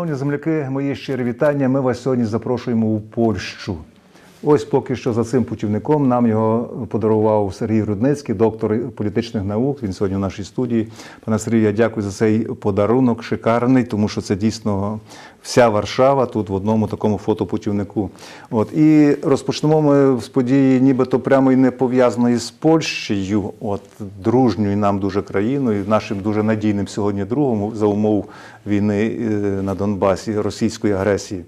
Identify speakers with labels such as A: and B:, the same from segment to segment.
A: Шановні земляки, мої щирі вітання. Ми вас сьогодні запрошуємо у Польщу. Ось поки що за цим путівником нам його подарував Сергій Рудницький, доктор політичних наук. Він сьогодні в нашій студії. Пане Сергію, я дякую за цей подарунок, шикарний, тому що це дійсно вся Варшава тут в одному такому фотопутівнику. От і розпочнемо ми з події, нібито прямо і не пов'язаної з Польщею, от дружньою нам дуже країною, нашим дуже надійним сьогодні другом за умов війни е, на Донбасі, російської агресії.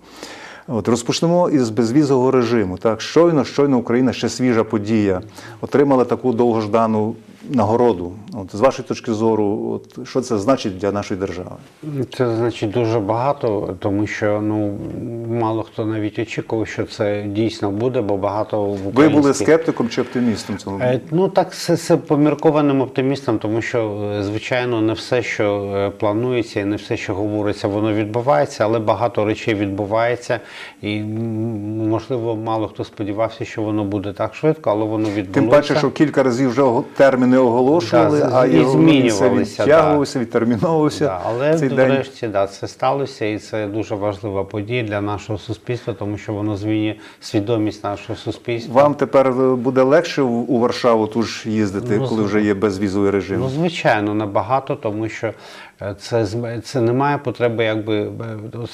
A: От розпочнемо із безвізового режиму. Так, щойно, щойно Україна ще свіжа подія, отримала таку довгождану нагороду. От з вашої точки зору, от що це значить для нашої держави?
B: Це значить дуже багато, тому що ну мало хто навіть очікував, що це дійсно буде, бо багато в
A: Ви були скептиком чи оптимістом цього?
B: Е, Ну так, це, це поміркованим оптимістом, тому що е, звичайно не все, що е, планується, і не все, що говориться, воно відбувається, але багато речей відбувається, і можливо, мало хто сподівався, що воно буде так швидко, але воно відбулося.
A: Тим паче, що кілька разів вже ого- терміни оголошували,
B: Да,
A: а
B: і змінювалися,
A: відтягувався, відтерміновувався.
B: Да, але
A: цей день.
B: врешті да, це сталося, і це дуже важлива подія для нашого суспільства, тому що воно змінює свідомість нашого суспільства.
A: Вам тепер буде легше у Варшаву туж їздити,
B: Ну,
A: коли вже є безвізовий режим?
B: Ну, звичайно, набагато, тому що е, це, зм- це немає потреби якби е,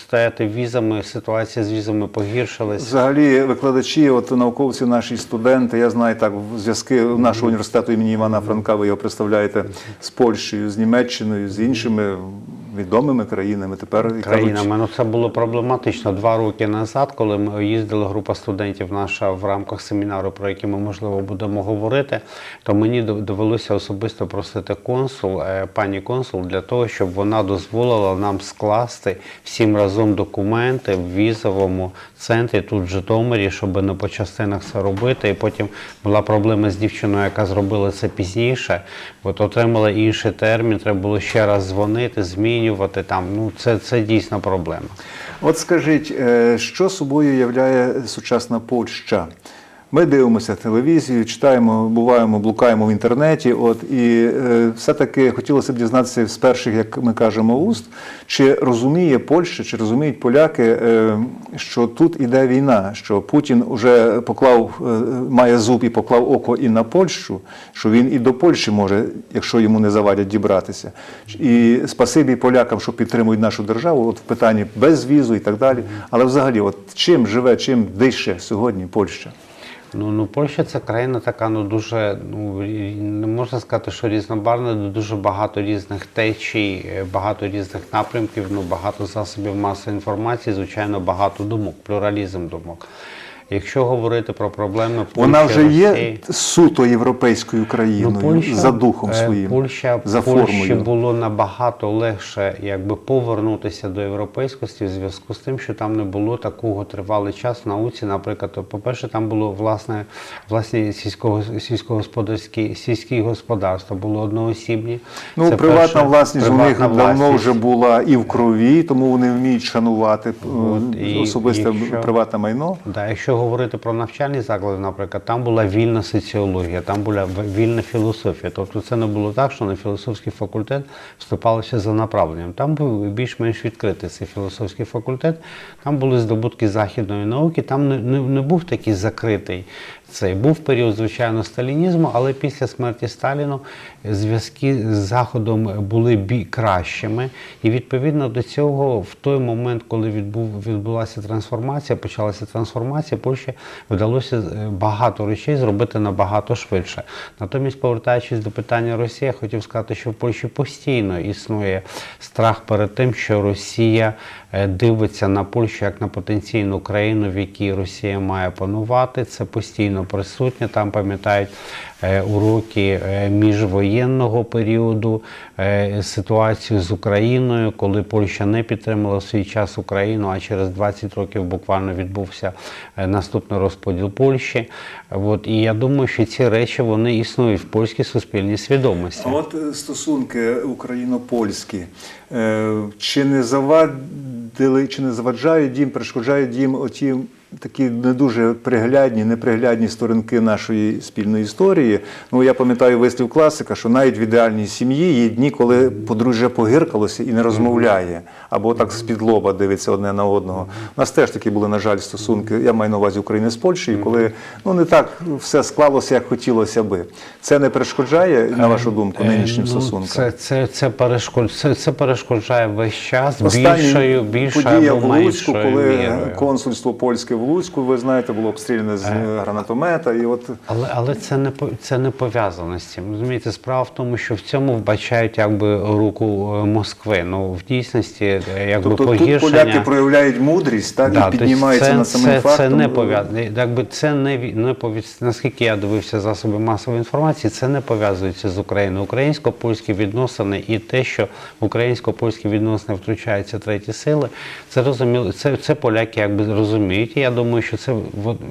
B: стояти візами, ситуація з візами погіршилась.
A: Взагалі, викладачі, от науковці, наші студенти, я знаю так, в зв'язки нашого університету імені Івана Франка, ви його представляєте з Польщею, з Німеччиною, з іншими відомими країнами. Тепер
B: країнами. Ну це було проблематично два роки назад, коли ми їздили група студентів наша в рамках семінару, про який ми можливо будемо говорити. То мені довелося особисто просити консул, е, пані консул, для того, щоб вона дозволила нам скласти всім разом документи в візовому центрі тут в Житомирі, щоб не по частинах це робити. І потім була проблема з дівчиною, яка зробила це пізніше. От отримала інший термін, треба було ще раз дзвонити, змінювати там. Ну це, це дійсно проблема.
A: От скажіть, е, що собою являє сучасна Польща? Ми дивимося телевізію, читаємо, буваємо, блукаємо в інтернеті. От і е, все-таки хотілося б дізнатися з перших, як ми кажемо, уст, чи розуміє Польща, чи розуміють поляки, е, що тут іде війна, що Путін вже поклав, е, має зуб і поклав око і на Польщу, що він і до Польщі може, якщо йому не завадять дібратися. І спасибі полякам, що підтримують нашу державу, от в питанні безвізу і так далі. Але взагалі, от чим живе, чим дише сьогодні Польща?
B: Ну, ну Польща це країна така, ну дуже ну не можна сказати, що різнобарна, дуже багато різних течій, багато різних напрямків, ну багато засобів масової інформації, звичайно, багато думок, плюралізм думок. Якщо говорити про проблеми Польщі,
A: Вона вже є
B: Росії,
A: суто європейською країною за духом
B: е,
A: своїм,
B: Польща,
A: за
B: Польщі
A: формою.
B: було набагато легше якби повернутися до європейськості в зв'язку з тим, що там не було такого тривалий час в науці. Наприклад, то, по-перше, там було власне власні сільського сільськогосподарські сільські господарства, було одноосібні.
A: Ну,
B: Це
A: приватна
B: перше,
A: власність у них
B: приватна
A: давно вже була і в крові, тому вони вміють шанувати е,
B: От, і
A: особисте
B: якщо-
A: приватне майно.
B: Да, якщо говорити про навчальні заклади, наприклад, там була вільна соціологія, там була вільна філософія. Тобто це не було так, що на філософський факультет вступалося за направленням. Там був більш-менш відкритий цей філософський факультет, там були здобутки західної науки, там не, не, не був такий закритий цей. Був період, звичайно, сталінізму, але після смерті Сталіну зв'язки з Заходом були кращими. І відповідно до цього, в той момент, коли відбув, відбулася трансформація, почалася трансформація, Польщі вдалося е, багато речей зробити набагато швидше. Натомість, повертаючись до питання Росії, я хотів сказати, що в Польщі постійно існує страх перед тим, що Росія дивиться на Польщу як на потенційну країну, в якій Росія має панувати. Це постійно присутнє. Там пам'ятають е, уроки е, міжвоєнного періоду, е, ситуацію з Україною, коли Польща не підтримала в свій час Україну, а через 20 років буквально відбувся наступний розподіл Польщі. От, і я думаю, що ці речі вони існують в польській суспільній свідомості.
A: А от стосунки україно-польські, чи не завадили, чи не заваджають їм, перешкоджають їм оті такі не дуже приглядні, неприглядні сторінки нашої спільної історії. Ну я пам'ятаю вислів класика, що навіть в ідеальній сім'ї є дні, коли подружжя погиркалося і не розмовляє, або так з-під лоба дивиться одне на одного. У нас теж такі були, на жаль, стосунки. Я маю на увазі України з Польщею, коли ну не так все склалося, як хотілося би. Це не перешкоджає, на вашу думку, нинішнім
B: Е,
A: стосункам.
B: Ну, Це, це, це, перешкод, це, це перешкоджає весь час більшою, більшою або
A: в Луцьку,
B: меншою
A: коли
B: мірою.
A: консульство польське в Луцьку, ви знаєте, було обстріляне з
B: Е.
A: гранатомета. І от
B: Але, але це не це не пов'язано з цим. Розумієте, справа в тому, що в цьому вбачають якби руку е, Москви. Ну в дійсності, е, якби
A: тобто тут поляки проявляють мудрість, так
B: Да,
A: і
B: тобто
A: піднімаються над самим
B: це,
A: фактом.
B: Це не пов'язано. Якби це не не пов'яз- наскільки я дивився засоби масової інформації, це не пов'язується з Україною. Українсько-польські відносини і те, що українсько-польські відносини втручаються треті сили, це розуміло. Це, це поляки якби розуміють. І я думаю, що це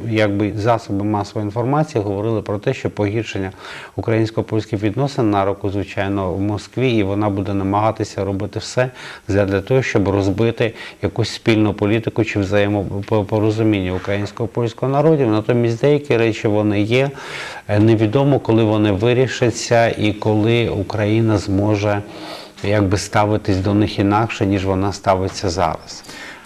B: якби засоби масової інформації говорили про те, що погіршення українсько-польських відносин на руку, звичайно, в Москві, і вона буде намагатися робити все для того, щоб розбити якусь спільну політику чи взаємопорозуміння українського польського народів. Натомість деякі речі вони є. Е, Невідомо, коли вони вирішаться і коли Україна зможе якби ставитись до них інакше, ніж вона ставиться зараз.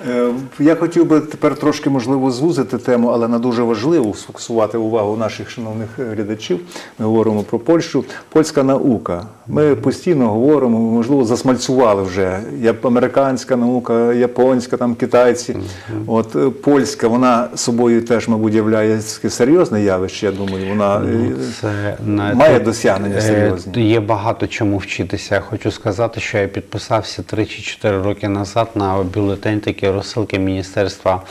A: Е, Я хотів би тепер трошки можливо звузити тему, але на дуже важливу сфокусувати увагу наших шановних е, глядачів. Ми говоримо про Польщу. Польська наука. Ми постійно говоримо, можливо, засмальцювали вже. Американська наука, японська, там китайці. От е, польська, вона собою теж, мабуть, являє серйозне явище. Я думаю, вона
B: Ну, Це
A: має досягнення серйозні.
B: Є багато чому вчитися. Я хочу сказати, що я підписався 3 чи 4 роки назад на бюлетень розсилки Міністерства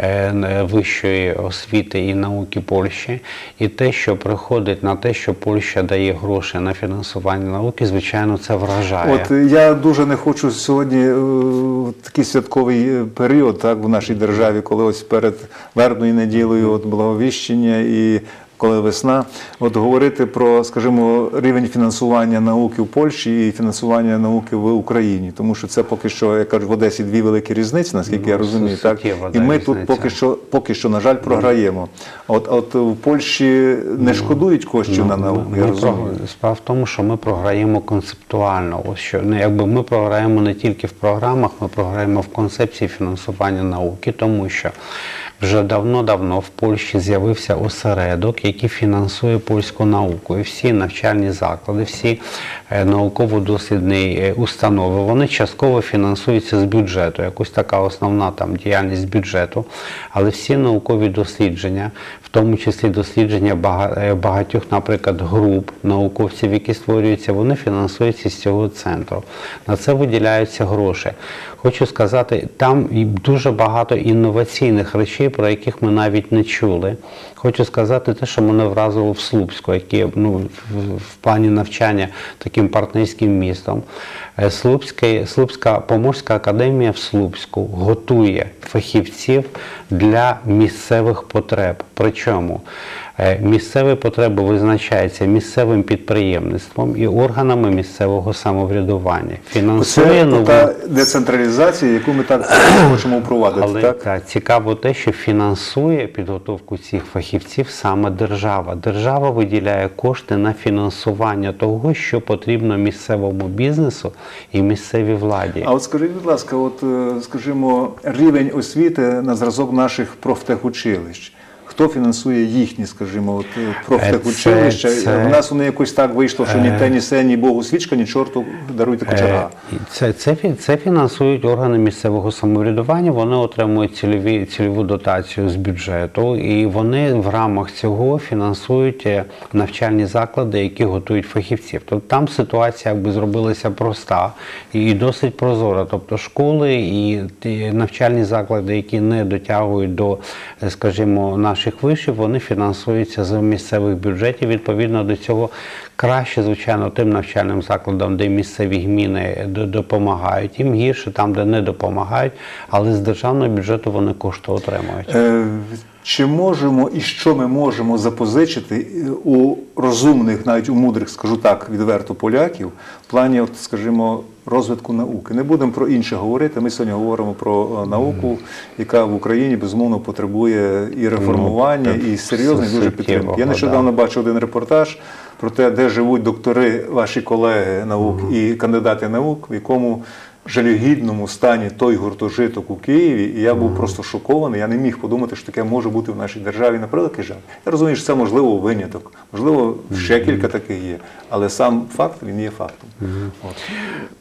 B: е, вищої освіти і науки Польщі. І те, що приходить на те, що Польща дає гроші на фінансування науки, звичайно, це вражає.
A: От я дуже не хочу сьогодні е, такий святковий е, період, так в нашій державі, коли ось перед вербною неділею, от благовіщення і коли весна, от говорити про, скажімо, рівень фінансування науки в Польщі і фінансування науки в Україні, тому що це поки що, як кажуть, в Одесі дві великі різниці, наскільки я
B: Ну,
A: розумію, так і ми тут поки що, поки що, на жаль, програємо. От, от в Польщі не шкодують коштів на
B: Ну,
A: науку,
B: ми
A: я
B: про-
A: розумію.
B: Справа в тому, що ми програємо концептуально. Ось що ну, якби ми програємо не тільки в програмах, ми програємо в концепції фінансування науки, тому що вже давно-давно в Польщі з'явився осередок, який фінансує польську науку. І всі навчальні заклади, всі е, науково-дослідні е, установи, вони частково фінансуються з бюджету. Якось така основна там діяльність бюджету. Але всі наукові дослідження, тому числі дослідження е, багатьох, наприклад, груп науковців, які створюються, вони фінансуються з цього центру. На це виділяються гроші. Хочу сказати, там дуже багато інноваційних речей, про яких ми навіть не чули. Хочу сказати те, що мене вразило в Слупську, яке ну, в, плані навчання таким партнерським містом. Слупський, Слупська, Поморська академія в Слупську готує фахівців для місцевих потреб. Причому е, місцеві потреби визначаються місцевим підприємництвом і органами місцевого самоврядування. Фінансує
A: Це
B: нову
A: та децентралізація, яку ми так хочемо впровадити.
B: але
A: так?
B: так, цікаво те, що фінансує підготовку цих фахівців саме держава. Держава виділяє кошти на фінансування того, що потрібно місцевому бізнесу і місцевій владі.
A: А от скажіть, будь ласка, от е, скажімо, рівень освіти на зразок наших профтехучилищ. Хто фінансує їхні, скажімо, от е, профтехучилища?
B: Це- це-
A: У нас них якось так вийшло, що ні те, ні се, ні Богу свічка, ні чорту даруйте кочерга.
B: Е, Це, це, це фінансують органи місцевого самоврядування. Вони отримують цільові, цільову дотацію з бюджету, і вони в рамках цього фінансують е, навчальні заклади, які готують фахівців. Тобто там ситуація якби зробилася проста і, досить прозора. Тобто школи і навчальні заклади, які не дотягують до, е, скажімо, наших вишів, вони фінансуються з місцевих бюджетів. Відповідно до цього краще, звичайно, тим навчальним закладам, де місцеві гміни допомагають, їм гірше там, де не допомагають, але з державного бюджету вони кошти отримують.
A: Чи можемо і що ми можемо запозичити е, у розумних, навіть у мудрих, скажу так, відверто поляків, в плані, от, скажімо, розвитку науки. Не будемо про інше говорити. Ми сьогодні говоримо про е, науку, яка в Україні безумовно потребує і реформування,
B: Ну,
A: і серйозної дуже підтримки. Я
B: да.
A: нещодавно бачив один репортаж про те, де живуть доктори, ваші колеги наук і кандидати наук, в якому жалюгідному стані той гуртожиток у Києві, і я був просто шокований. Я не міг подумати, що таке може бути в нашій державі на превеликий жаль. Я розумію, що це можливо виняток, можливо, ще кілька таких є, але сам факт він є фактом. От.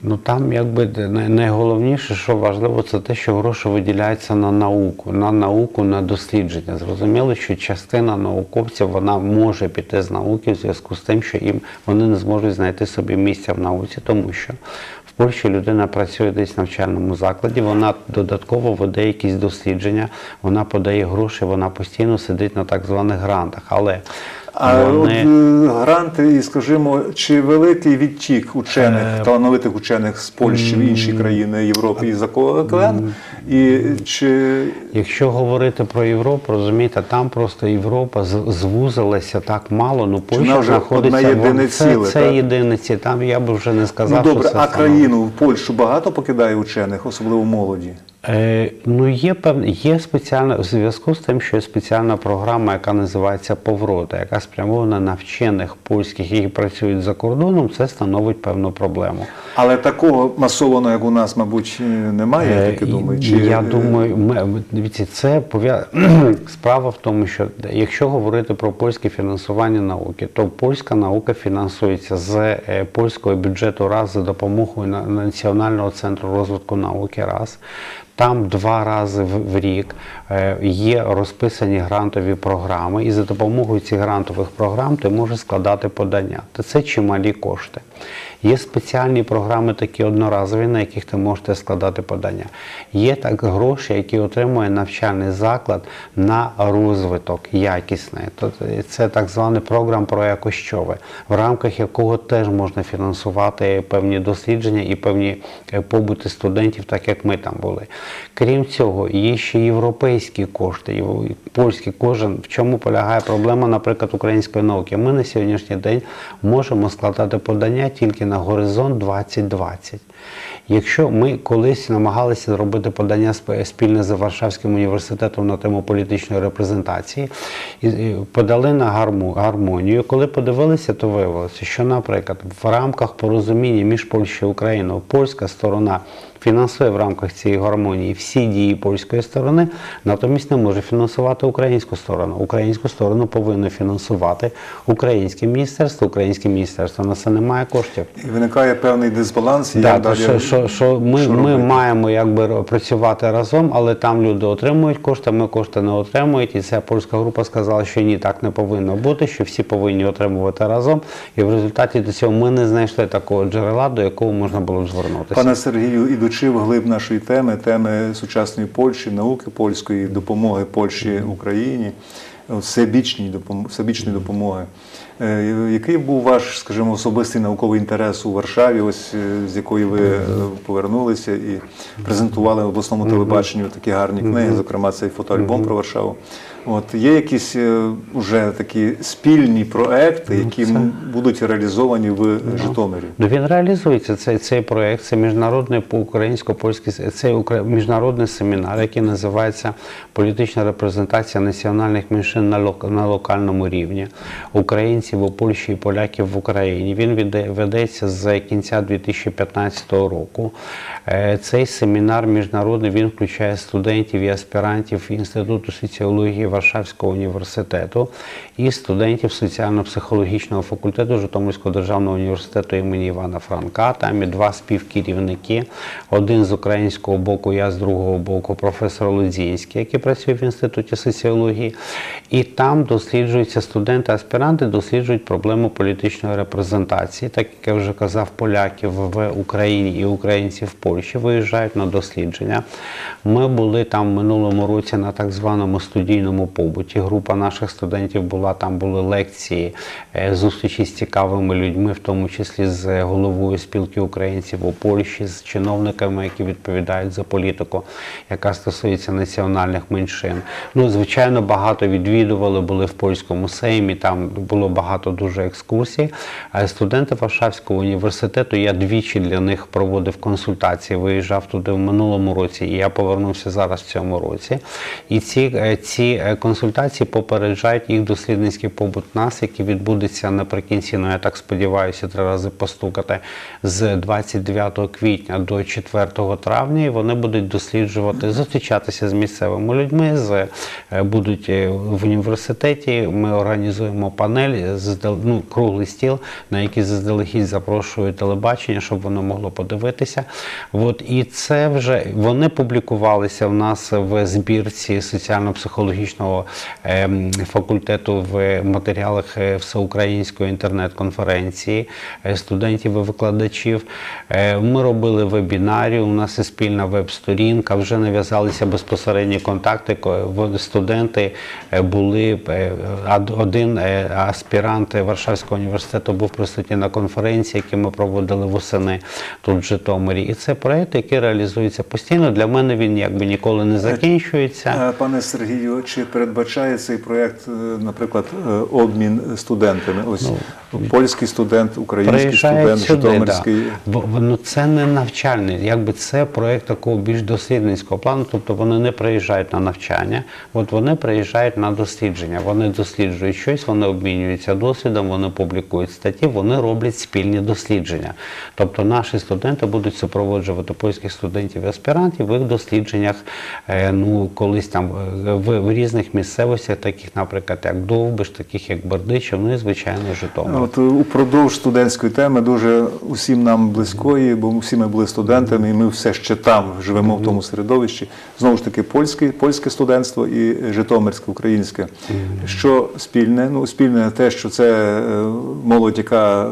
B: Ну там якби найголовніше, що важливо, це те, що гроші виділяються на науку, на науку, на дослідження. Зрозуміло, що частина науковців вона може піти з науки в зв'язку з тим, що їм вони не зможуть знайти собі місця в науці, тому що Польщі людина працює десь в навчальному закладі, вона додатково веде якісь дослідження, вона подає гроші, вона постійно сидить на так званих грантах. Але
A: А
B: вони...
A: е, гранти, і скажімо, чи великий відтік учених,
B: Е,
A: талановитих учених з Польщі в інші країни Європи і за океан? І чи
B: Якщо говорити про Європу, розумієте, там просто Європа звузилася так мало, ну Польща
A: вже
B: знаходиться
A: єдине
B: це,
A: ціле,
B: це
A: так?
B: єдиниці. Там я би вже не сказав,
A: ну добре,
B: що це
A: а країну в Польщу багато покидає учених, особливо молоді?
B: Е, ну, є певне, є спеціальна в зв'язку з тим, що є спеціальна програма, яка називається Поврота, яка спрямована на вчених польських, які працюють за кордоном, це становить певну проблему.
A: Але такого масованого, як у нас, мабуть, немає, я таки
B: Е,
A: думаю. Чи...
B: Я думаю, ми, дивіться, це пов'я... справа в тому, що якщо говорити про польське фінансування науки, то польська наука фінансується з е, польського бюджету раз за допомогою Національного центру розвитку науки раз. Там два рази в, рік е, є розписані грантові програми, і за допомогою цих грантових програм ти можеш складати подання. Це чималі кошти. Є спеціальні програми, такі одноразові, на яких ти можете складати подання. Є так гроші, які отримує навчальний заклад на розвиток якісний. Це так званий програм проекощове, в рамках якого теж можна фінансувати певні дослідження і певні е, побути студентів, так як ми там були. Крім цього, є ще європейські кошти, польські кожен. В чому полягає проблема, наприклад, української науки? Ми на сьогоднішній день можемо складати подання тільки на горизонт 2020. Якщо ми колись намагалися зробити подання спільне з Варшавським університетом на тему політичної репрезентації, і подали на гармонію. Коли подивилися, то виявилося, що, наприклад, в рамках порозуміння між Польщею і Україною польська сторона фінансує в рамках цієї гармонії всі дії польської сторони, натомість не може фінансувати українську сторону. Українську сторону повинно фінансувати українське міністерство. Українське міністерство на це не має коштів.
A: І виникає певний дисбаланс, і
B: Да, то
A: далі
B: що, що, що ми,
A: що
B: ми маємо якби працювати разом, але там люди отримують кошти, ми кошти не отримують. І ця польська група сказала, що ні, так не повинно бути, що всі повинні отримувати разом. І в результаті до цього ми не знайшли такого джерела, до якого можна було б звернутися.
A: Пане Сергію, ідучи в глиб нашої теми, теми сучасної Польщі, науки польської, допомоги Польщі Україні, всебічної допомоги. Е, Який був ваш, скажімо, особистий науковий інтерес у Варшаві, ось е, з якої ви е, повернулися і презентували в обласному телебаченню такі гарні книги, зокрема цей фотоальбом про Варшаву. От є якісь е, уже такі спільні проекти, які м- будуть реалізовані в Житомирі?
B: Ну, він реалізується цей, цей проєкт, це міжнародний по українсько-польський це міжнародний семінар, який називається Політична репрезентація національних меншин на, лок- на локальному рівні українців у Польщі і поляків в Україні. Він веде- ведеться з кінця 2015 року. Е, Цей семінар міжнародний він включає студентів і аспірантів Інституту соціології Варшавського університету і студентів соціально-психологічного факультету Житомирського державного університету імені Івана Франка. Там є два співкерівники. Один з українського боку, я з другого боку, професор Лудзінський, який працює в інституті соціології. І там досліджуються студенти, аспіранти досліджують проблему політичної репрезентації, так як я вже казав, поляків в Україні і українців в Польщі виїжджають на дослідження. Ми були там в минулому році на так званому студійному побуті. Група наших студентів була там, були лекції, е, зустрічі з цікавими людьми, в тому числі з головою спілки українців у Польщі, з чиновниками, які відповідають за політику, яка стосується національних меншин. Ну, звичайно, багато відвідували, були в польському сеймі. Там було багато. дуже екскурсій. Студенти Варшавського університету я двічі для них проводив консультації. Виїжджав туди в минулому році, і я повернувся зараз в цьому році. І ці, е, ці е, консультації попереджають їх дослідницький побут нас, який відбудеться наприкінці. Ну я так сподіваюся, три рази постукати з 29 квітня до 4 травня. І вони будуть досліджувати, зустрічатися з місцевими людьми, з е, будуть е, в університеті. Ми організуємо панель ну, круглий стіл, на який заздалегідь запрошую телебачення, щоб воно могло подивитися. От і це вже вони публікувалися в нас в збірці соціально-психологічного ем, факультету в матеріалах е, всеукраїнської інтернет-конференції е, студентів і викладачів. Е, Ми робили вебінарі. У нас є спільна веб-сторінка. Вже нав'язалися безпосередні контакти. Студенти е, були е, один е, аспірант Варшавського університету був присутній на конференції, які ми проводили восени тут в Житомирі. І це проєкт, який реалізується постійно. Для мене він якби ніколи не закінчується.
A: Е, Пане Сергію, чи передбачає цей проєкт, е, наприклад, е, обмін студентами? Ось польський студент, український студент,
B: сюди,
A: житомирський.
B: Да. Бо ну, це не навчальний, якби це проєкт такого більш дослідницького плану. Тобто вони не приїжджають на навчання, от вони приїжджають на дослідження. Вони досліджують щось, вони обмінюються досвідом, вони публікують статті, вони роблять спільні дослідження. Тобто наші студенти будуть супроводжувати польських студентів і аспірантів в їх дослідженнях. е, Ну, колись там в, в різних місцевостях, таких, наприклад, як Довбиш, таких як Бердичів, ну і звичайно Житомир.
A: От е, упродовж студентської теми дуже усім нам близької, бо всі ми були студентами, і ми все ще там живемо в тому середовищі. Знову ж таки, польське, польське студентство і житомирське, українське. Що спільне? Ну, спільне те, що це е, молодь, яка е,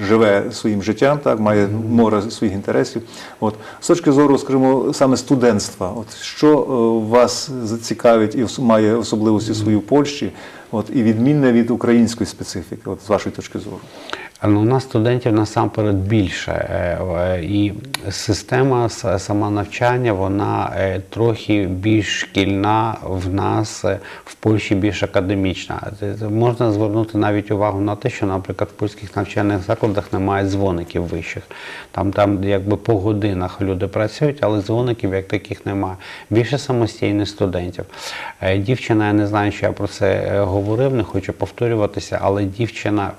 A: живе своїм життям, так має море своїх інтересів. От з точки зору, скажімо, саме студентства, от що е, вас зацікавить і має особливості свої в Польщі, от і відмінне від української специфіки, от з вашої точки зору.
B: Ну, у нас студентів насамперед більше. е, е, І система сама навчання, вона е, трохи більш шкільна в нас, в Польщі більш академічна. Можна звернути навіть увагу на те, що, наприклад, в польських навчальних закладах немає дзвоників вищих. Там, там якби по годинах люди працюють, але дзвоників як таких немає. Більше самостійних студентів. Дівчина, я не знаю, чи я про це говорив, не хочу повторюватися, але дівчина.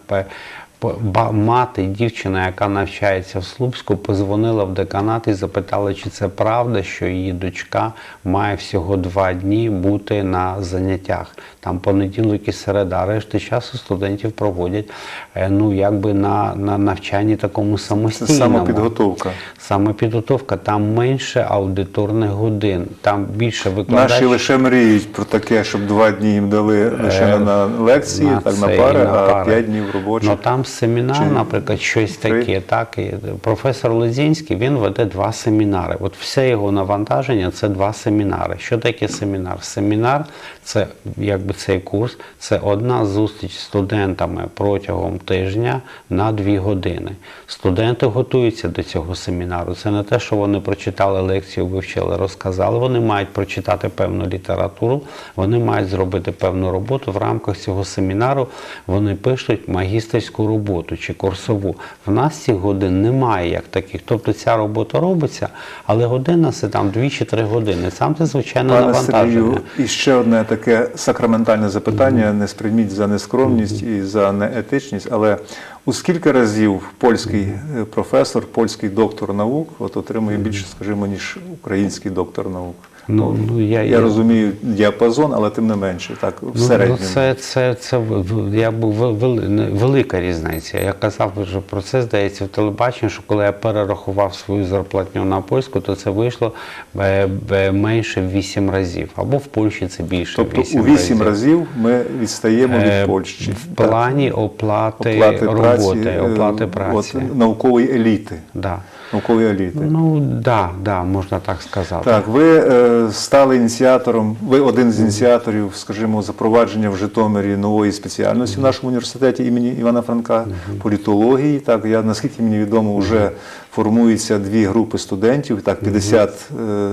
B: Мати, дівчина, яка навчається в Слупську, позвонила в деканат і запитала, чи це правда, що її дочка має всього два дні бути на заняттях. Там понеділок і середа. Решти часу студентів проводять е, ну, якби на, на навчанні такому самостійному.
A: самопідготовка.
B: Саме підготовка, там менше аудиторних годин, там більше викладач.
A: Наші лише мріють про таке, щоб два дні їм дали лише на лекції,
B: на
A: так на пари,
B: на
A: а п'ять днів робочих.
B: Ну там семінар,
A: Чи
B: наприклад, щось
A: три?
B: таке. Так і професор Лозінський він веде два семінари. От все його навантаження це два семінари. Що таке семінар? Семінар це якби цей курс, це одна зустріч з студентами протягом тижня на дві години. Студенти готуються до цього семінару. Це не те, що вони прочитали лекцію, вивчили, розказали. Вони мають прочитати певну літературу, вони мають зробити певну роботу. В рамках цього семінару вони пишуть магістерську роботу чи курсову. В нас цих годин немає як таких. Тобто ця робота робиться, але година це там 2 чи 3 години. Сам це звичайно
A: Пане
B: навантаження.
A: Сергію, і ще одне таке сакраментальне запитання. Не сприйміть за нескромність і за неетичність, але у скільки разів польський е, професор, польський доктор наук от отримує більше, скажімо, ніж український доктор наук?
B: Ну, ну, я-
A: я
B: я-
A: розумію діапазон, але тим не менше, так в
B: Ну,
A: середньому.
B: Ну, це, це, це в- в- якби вел- вели- не- велика різниця. Я казав вже про це, здається, в телебаченні, що коли я перерахував свою зарплатню на польську, то це вийшло е, е, менше в 8 разів. Або в Польщі це більше
A: Тобто
B: 8
A: у вісім разів ми відстаємо
B: Е,
A: від Польщі.
B: В плані оплати,
A: Оплати
B: роботи,
A: е,
B: оплати праці.
A: От, наукової еліти.
B: Да.
A: Наукової еліти.
B: Ну, да, да, можна так сказати.
A: Так, ви е, стали ініціатором, ви один з ініціаторів, скажімо, запровадження в Житомирі нової спеціальності в нашому університеті імені Івана Франка, політології. Так, я наскільки мені відомо, вже формуються дві групи студентів, так, 50 е,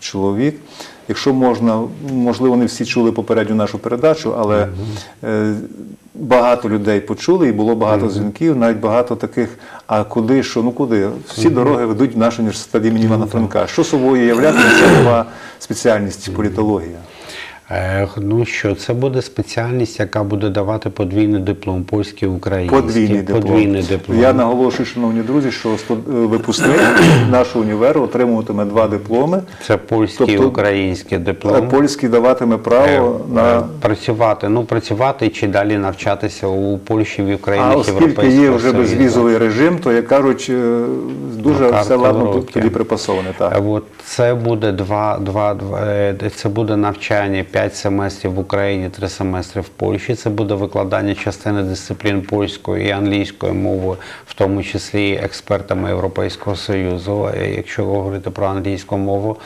A: чоловік. Якщо можна, можливо, не всі чули попередню нашу передачу, але е, багато людей почули і було багато дзвінків, навіть багато таких. А куди, що, ну куди? Всі дороги ведуть в наш університет імені Івана Франка. Що собою являє це нова спеціальність політологія?
B: Е, Ну що, це буде спеціальність, яка буде давати подвійний диплом, польський, український.
A: Подвійний диплом.
B: Подвійний диплом.
A: Я наголошую, шановні друзі, що е, випускник нашого універу отримуватиме два дипломи.
B: Це польський
A: Тобто,
B: український
A: а
B: диплом.
A: Польський даватиме
B: Е,
A: право
B: е,
A: на
B: працювати, ну працювати чи далі навчатися у Польщі, в
A: а
B: Україні,
A: оскільки є вже безвізовий режим, то як кажуть, е, дуже
B: На
A: все ладно тоді припасоване. Так.
B: Е, От це буде два, два, два е, це буде навчання 5 семестрів в Україні, 3 семестри в Польщі. Це буде викладання частини дисциплін польської і англійської мови, в тому числі експертами Європейського Союзу. Е, Якщо говорити про англійську мову,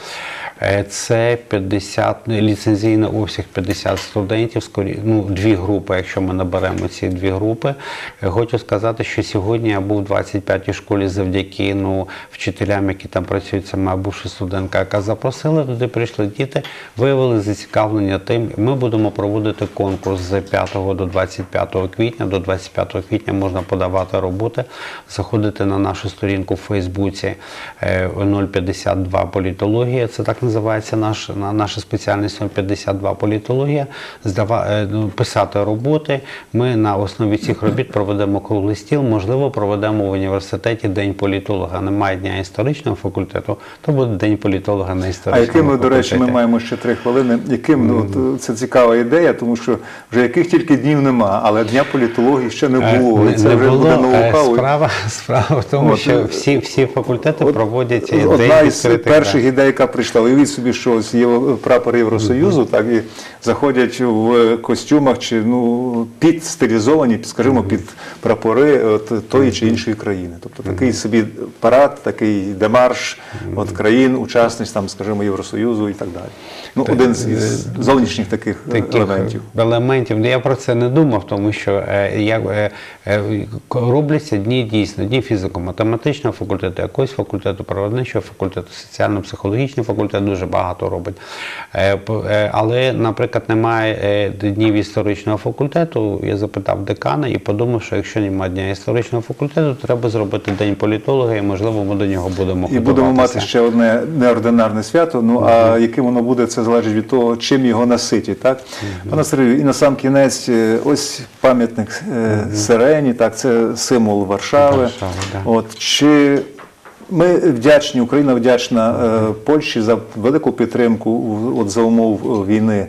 B: Е, це 50, ліцензійний обсяг 50 студентів, ну, дві групи, якщо ми наберемо ці дві групи. Е, Хочу сказати, що сьогодні я був у 25-й школі завдяки ну, вчителям, які там працюють, це моя бувша студентка, яка запросила, туди прийшли діти, виявили зацікавлення тим. Ми будемо проводити конкурс з 5 до 25 квітня. До 25 квітня можна подавати роботи, заходити на нашу сторінку в Фейсбуці е, 052 політологія. Це так називається наш, наша спеціальність 052 політологія. Здава, е, ну, писати роботи. Ми на основі цих робіт проведемо круглий стіл. Можливо, проведемо в університеті День політолога. Немає дня історичного факультету, то буде День політолога на
A: А
B: історичному
A: якими, до речі, ми маємо ще три хвилини. Яким ну от, це цікава ідея, тому що вже яких тільки днів нема, але дня політології ще не
B: Е,
A: було.
B: Не,
A: і це
B: не
A: вже
B: було.
A: буде
B: Е,
A: ноу-хау.
B: Справа, справа в тому,
A: От,
B: що
A: е,
B: всі, всі факультети проводять день
A: Одна із перших ідей, яка прийшла, уявіть собі, що ось є прапор Євросоюзу, так і заходять в костюмах чи ну під стилізовані, скажімо, під прапори от тої чи іншої країни. Тобто такий собі парад, такий демарш от країн, учасниць там, скажімо, Євросоюзу і так далі. Ну, один з зовнішніх таких, е,
B: таких
A: елементів.
B: елементів. Ну, Я про це не думав, тому що е, я, е, е, робляться дні дійсно, дні фізико-математичного факультету, якогось факультету, природничого факультету, соціально-психологічний факультет дуже багато робить. Е, е, Але, наприклад, немає е, днів історичного факультету. Я запитав декана і подумав, що якщо немає дня історичного факультету, то треба зробити день політолога, і можливо ми до нього будемо
A: І будемо мати ще одне неординарне свято. Ну а яким воно буде, це залежить від того, чим його наситять. Так, пане Сергію, і на сам кінець, е, ось пам'ятник е, Сирені, так, це символ Варшави.
B: Варшави, да.
A: От чи ми вдячні, Україна вдячна е, Польщі за велику підтримку от за умов е, війни.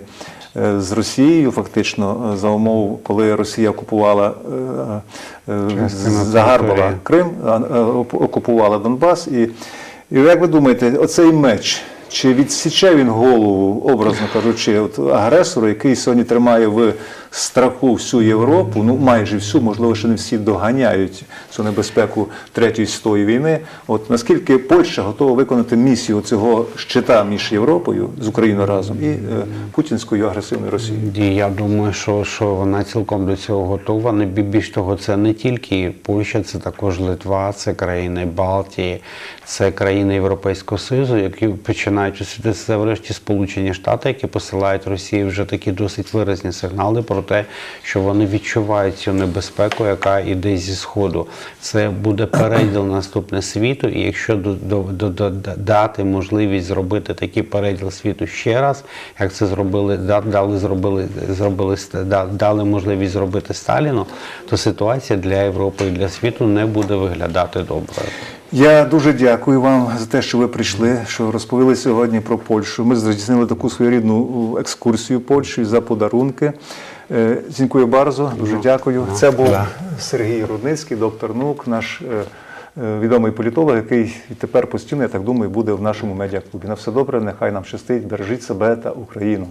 A: е, З Росією, фактично, за умов, коли Росія окупувала е, е, загарбала. Крим, е, окупувала Донбас. І, і як ви думаєте, оцей меч, чи відсіче він голову, образно кажучи, от агресору, який сьогодні тримає в страху всю Європу, ну майже всю, можливо, ще не всі доганяють цю небезпеку третьої світової війни. От наскільки Польща готова виконати місію цього щита між Європою з Україною разом і е, путінською агресивною Росією?
B: Я думаю, що, що вона цілком до цього готова. Не більш того, це не тільки Польща, це також Литва, це країни Балтії, це країни Європейського Союзу, які починають освітитися врешті Сполучені Штати, які посилають Росії вже такі досить виразні сигнали про те, що вони відчувають цю небезпеку, яка йде зі сходу. Це буде переділ наступне світу, і якщо дати можливість зробити такий переділ світу ще раз, як це зробили, дали зробили, зробили дали можливість зробити Сталіну, то ситуація для Європи і для світу не буде виглядати добре.
A: Я дуже дякую вам за те, що ви прийшли, що розповіли сьогодні про Польщу. Ми здійснили таку своєрідну екскурсію Польщею за подарунки. Е, Дзінькую Барзо, дуже дякую. Це був. Сергій Рудницький, доктор наук, наш е, е, відомий політолог, який тепер постійно, я так думаю, буде в нашому медіаклубі. На все добре, нехай нам щастить, бережіть себе та Україну.